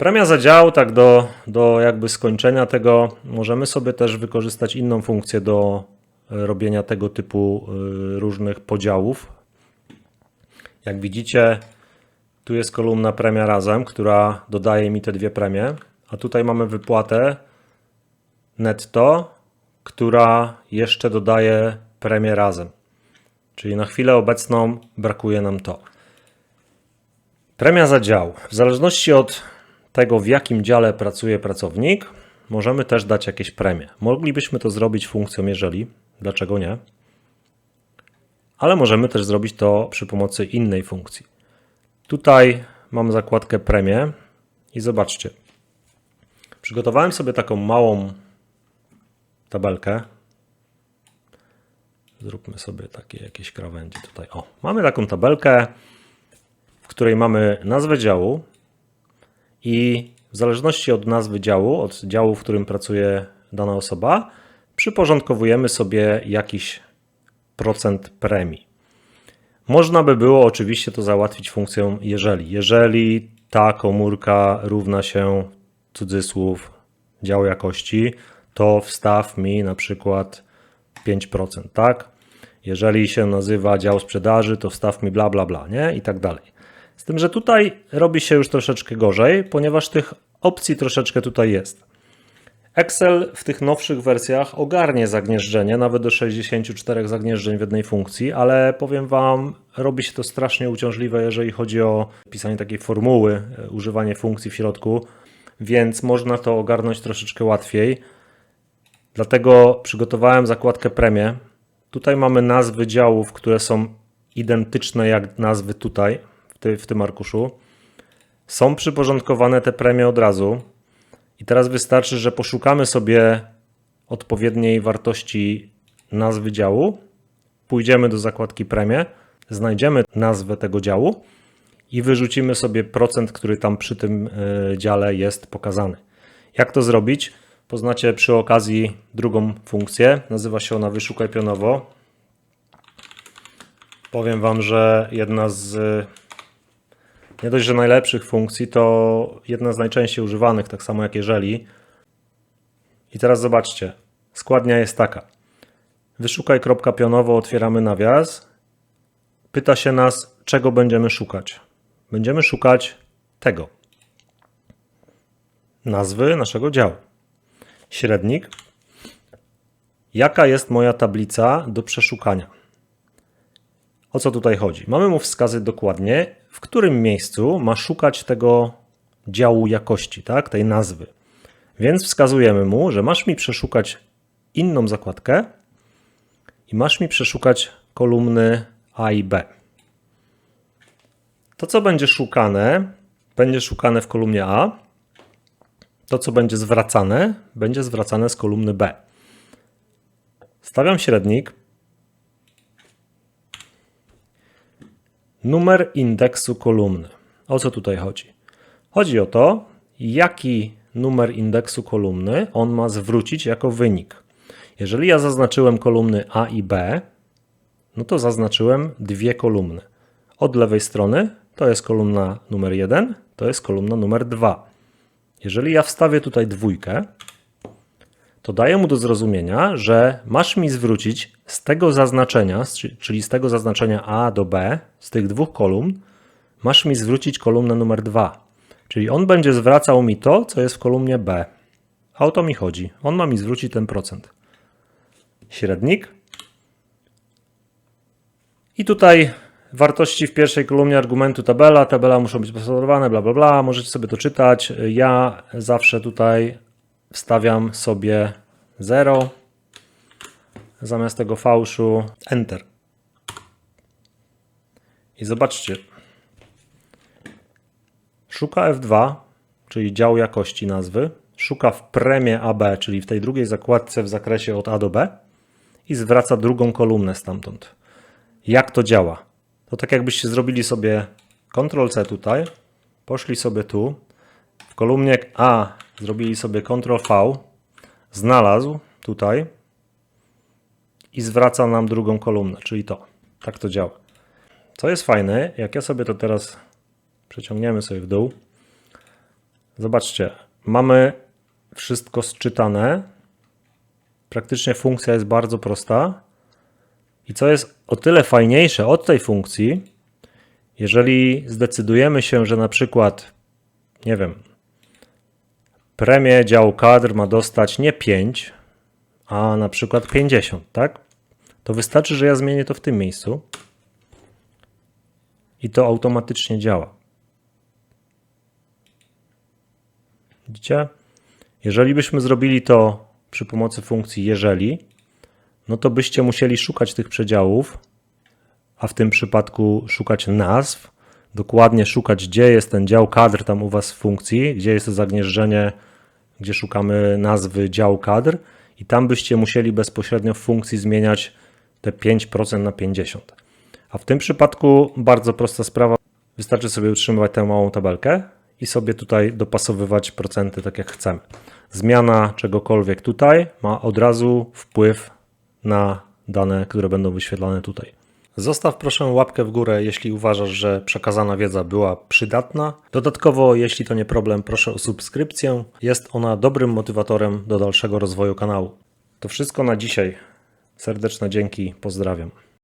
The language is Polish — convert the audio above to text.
Premia za dział, tak do, do jakby skończenia tego, możemy sobie też wykorzystać inną funkcję do e, robienia tego typu y, różnych podziałów. Jak widzicie, tu jest kolumna premia razem, która dodaje mi te dwie premie, a tutaj mamy wypłatę netto, która jeszcze dodaje premię razem. Czyli na chwilę obecną brakuje nam to. Premia za dział. W zależności od tego, w jakim dziale pracuje pracownik, możemy też dać jakieś premie. Moglibyśmy to zrobić funkcją jeżeli, dlaczego nie? Ale możemy też zrobić to przy pomocy innej funkcji. Tutaj mam zakładkę premię i zobaczcie. Przygotowałem sobie taką małą tabelkę. Zróbmy sobie takie jakieś krawędzie tutaj. O, mamy taką tabelkę, w której mamy nazwę działu i w zależności od nazwy działu, od działu, w którym pracuje dana osoba, przyporządkowujemy sobie jakiś procent premii. Można by było oczywiście to załatwić funkcją jeżeli. Jeżeli ta komórka równa się cudzysłów dział jakości, to wstaw mi na przykład 5%, tak? Jeżeli się nazywa dział sprzedaży, to wstaw mi bla bla bla, nie? I tak dalej. Z tym, że tutaj robi się już troszeczkę gorzej, ponieważ tych opcji troszeczkę tutaj jest. Excel w tych nowszych wersjach ogarnie zagnieżdżenie, nawet do 64 zagnieżdżeń w jednej funkcji, ale powiem Wam, robi się to strasznie uciążliwe, jeżeli chodzi o pisanie takiej formuły, e, używanie funkcji w środku, więc można to ogarnąć troszeczkę łatwiej. Dlatego przygotowałem zakładkę premię. Tutaj mamy nazwy działów, które są identyczne jak nazwy tutaj, ty, w tym arkuszu. Są przyporządkowane te premie od razu. I teraz wystarczy, że poszukamy sobie odpowiedniej wartości nazwy działu, pójdziemy do zakładki premie, znajdziemy nazwę tego działu i wyrzucimy sobie procent, który tam przy tym y, dziale jest pokazany. Jak to zrobić? Poznacie przy okazji drugą funkcję. Nazywa się ona wyszukaj pionowo. Powiem Wam, że jedna z nie dość, że najlepszych funkcji, to jedna z najczęściej używanych, tak samo jak jeżeli. I teraz zobaczcie, składnia jest taka. Wyszukaj kropka pionowo, otwieramy nawias. Pyta się nas, czego będziemy szukać. Będziemy szukać tego. Nazwy naszego działu. Średnik. Jaka jest moja tablica do przeszukania? O co tutaj chodzi? Mamy mu wskazać dokładnie, w którym miejscu ma szukać tego działu jakości, tak, tej nazwy. Więc wskazujemy mu, że masz mi przeszukać inną zakładkę i masz mi przeszukać kolumny A i B. To, co będzie szukane, będzie szukane w kolumnie A. To, co będzie zwracane, będzie zwracane z kolumny B. Stawiam średnik, Numer indeksu kolumny. O co tutaj chodzi? Chodzi o to, jaki numer indeksu kolumny on ma zwrócić jako wynik. Jeżeli ja zaznaczyłem kolumny A i B, no to zaznaczyłem dwie kolumny. Od lewej strony to jest kolumna numer 1, to jest kolumna numer 2. Jeżeli ja wstawię tutaj dwójkę, to daję mu do zrozumienia, że masz mi zwrócić z tego zaznaczenia, czyli z tego zaznaczenia A do B, z tych dwóch kolumn, masz mi zwrócić kolumnę numer 2. Czyli on będzie zwracał mi to, co jest w kolumnie B. A o to mi chodzi. On ma mi zwrócić ten procent. Średnik. I tutaj wartości w pierwszej kolumnie argumentu tabela. Tabela muszą być posorowane, bla, bla, bla. Możecie sobie to czytać. Ja zawsze tutaj wstawiam sobie 0 zamiast tego fałszu Enter. I zobaczcie. Szuka F2, czyli dział jakości nazwy. Szuka w premie AB, czyli w tej drugiej zakładce w zakresie od A do B i zwraca drugą kolumnę stamtąd. Jak to działa? To tak jakbyście zrobili sobie Ctrl-C tutaj, poszli sobie tu, w kolumnie A zrobili sobie Ctrl-V, znalazł tutaj i zwraca nam drugą kolumnę, czyli to. Tak to działa. Co jest fajne, jak ja sobie to teraz przeciągniemy sobie w dół, Zobaczcie, mamy wszystko sczytane. Praktycznie funkcja jest bardzo prosta. I co jest o tyle fajniejsze od tej funkcji, jeżeli zdecydujemy się, że na przykład, nie wiem, premię działu kadr ma dostać nie 5, a na przykład 50, tak? To wystarczy, że ja zmienię to w tym miejscu i to automatycznie działa. Widzicie? Jeżeli byśmy zrobili to przy pomocy funkcji jeżeli, no to byście musieli szukać tych przedziałów, a w tym przypadku szukać nazw, dokładnie szukać, gdzie jest ten dział kadr tam u Was w funkcji, gdzie jest to zagnieżdżenie, gdzie szukamy nazwy działu kadr i tam byście musieli bezpośrednio w funkcji zmieniać te 5% na 50%. A w tym przypadku bardzo prosta sprawa. Wystarczy sobie utrzymywać tę małą tabelkę i sobie tutaj dopasowywać procenty tak jak chcemy. Zmiana czegokolwiek tutaj ma od razu wpływ na dane, które będą wyświetlane tutaj. Zostaw proszę łapkę w górę, jeśli uważasz, że przekazana wiedza była przydatna. Dodatkowo, jeśli to nie problem, proszę o subskrypcję. Jest ona dobrym motywatorem do dalszego rozwoju kanału. To wszystko na dzisiaj. Serdeczne dzięki, pozdrawiam.